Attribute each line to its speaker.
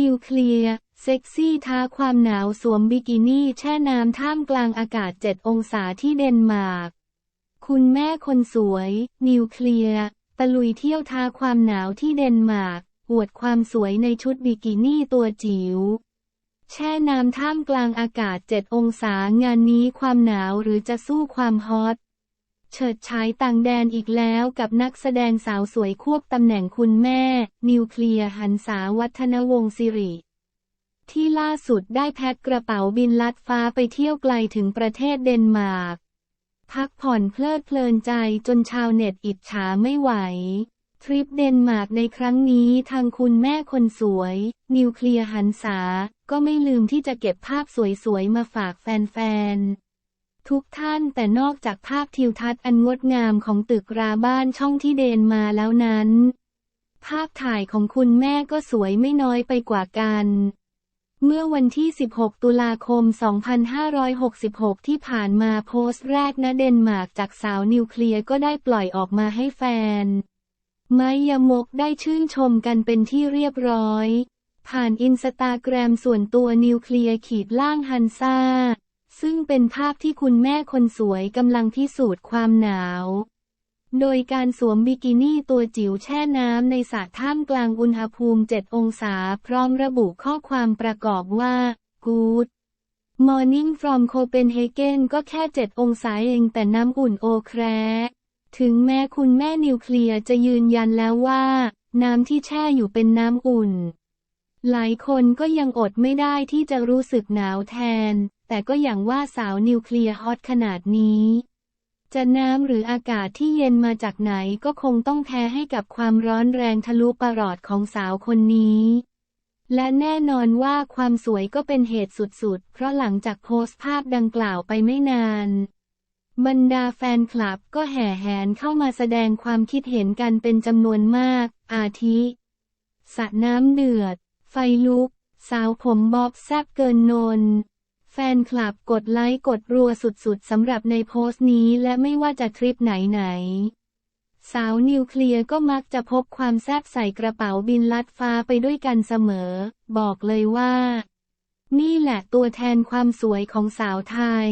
Speaker 1: นิวเคลียร์ เซ็กซี่ท้าความหนาวสวมบิกินี่แช่น้ำท่ามกลางอากาศ 7 องศาที่เดนมาร์ก คุณแม่คนสวย นิวเคลียร์ ตะลุยเที่ยวท้าความหนาวที่เดนมาร์ก อวดความสวยในชุดบิกินี่ตัวจิ๋ว แช่น้ำท่ามกลางอากาศ 7 องศางานนี้ความหนาวหรือจะสู้ความฮอต เฉิดฉายต่างแดนอีกแล้วกับนักแสดงสาวสวยควบตำแหน่งคุณแม่ นิวเคลียร์หันษาวัฒนวงศ์สิริ ที่ล่าสุดได้แพ็คกระเป๋าบินลัดฟ้าไปเที่ยวไกลถึงประเทศเดนมาร์ก พักผ่อนเพลิดเพลินใจจนชาวเน็ตอิจฉาไม่ไหว ทริปเดนมาร์กในครั้งนี้ทางคุณแม่คนสวย นิวเคลียร์หันษาก็ไม่ลืมที่จะเก็บภาพสวยๆมาฝากแฟนๆ ทุกท่านแต่นอกจากภาพทิวทัศน์อันงดงามของตึกราบ้านช่องที่เดนมาแล้วนั้น ภาพถ่ายของคุณแม่ก็สวยไม่น้อยไปกว่ากัน เมื่อวันที่ 16 ตุลาคม 2566 ที่ผ่านมาโพสต์แรกณเดนมาร์กจากสาวนิวเคลียร์ก็ได้ปล่อยออกมาให้แฟน ไมยมกได้ชื่นชมกันเป็นที่เรียบร้อย ผ่านอินสตาแกรมส่วนตัวนิวเคลียร์ขีดล่างฮันซ่า ซึ่งเป็นภาพที่คุณแม่คนสวยกำลังพิสูจน์ความหนาว โดยการสวมบิกินี่ตัวจิ๋วแช่น้ำในสระท่ามกลางอุณหภูมิ 7 องศาพร้อมระบุข้อความประกอบว่า Good Morning from Copenhagen ก็แค่ 7 องศาเองแต่น้ำอุ่นโอแครถึงแม้คุณแม่นิวเคลียร์จะยืนยันแล้วว่า น้ำที่แช่อยู่เป็นน้ำอุ่น หลายคนก็ยังอดไม่ได้ที่จะรู้สึกหนาวแทน แต่ก็อย่างว่าสาวนิวเคลียร์ฮอตขนาดนี้ จะน้ำหรืออากาศที่เย็นมาจากไหนก็คงต้องแพ้ให้กับความร้อนแรงทะลุประหลอดของสาวคนนี้และแน่นอนว่าความสวยก็เป็นเหตุสุดๆ เพราะหลังจากโพสต์ภาพดังกล่าวไปไม่นาน บรรดาแฟนคลับก็แห่แหนเข้ามาแสดงความคิดเห็นกันเป็นจำนวนมาก อาทิ สระน้ำเดือด ฟลุก สาวผมบ๊อบแซบเกินนน แฟนคลับกดไลค์กดรัวสุดๆสำหรับในโพสต์นี้และไม่ว่าจะทริปไหนๆ สาวนิวเคลียร์ก็มักจะพบความแซบใส่กระเป๋าบินลัดฟ้าไปด้วยกันเสมอ บอกเลยว่า นี่แหละตัวแทนความสวยของสาวไทย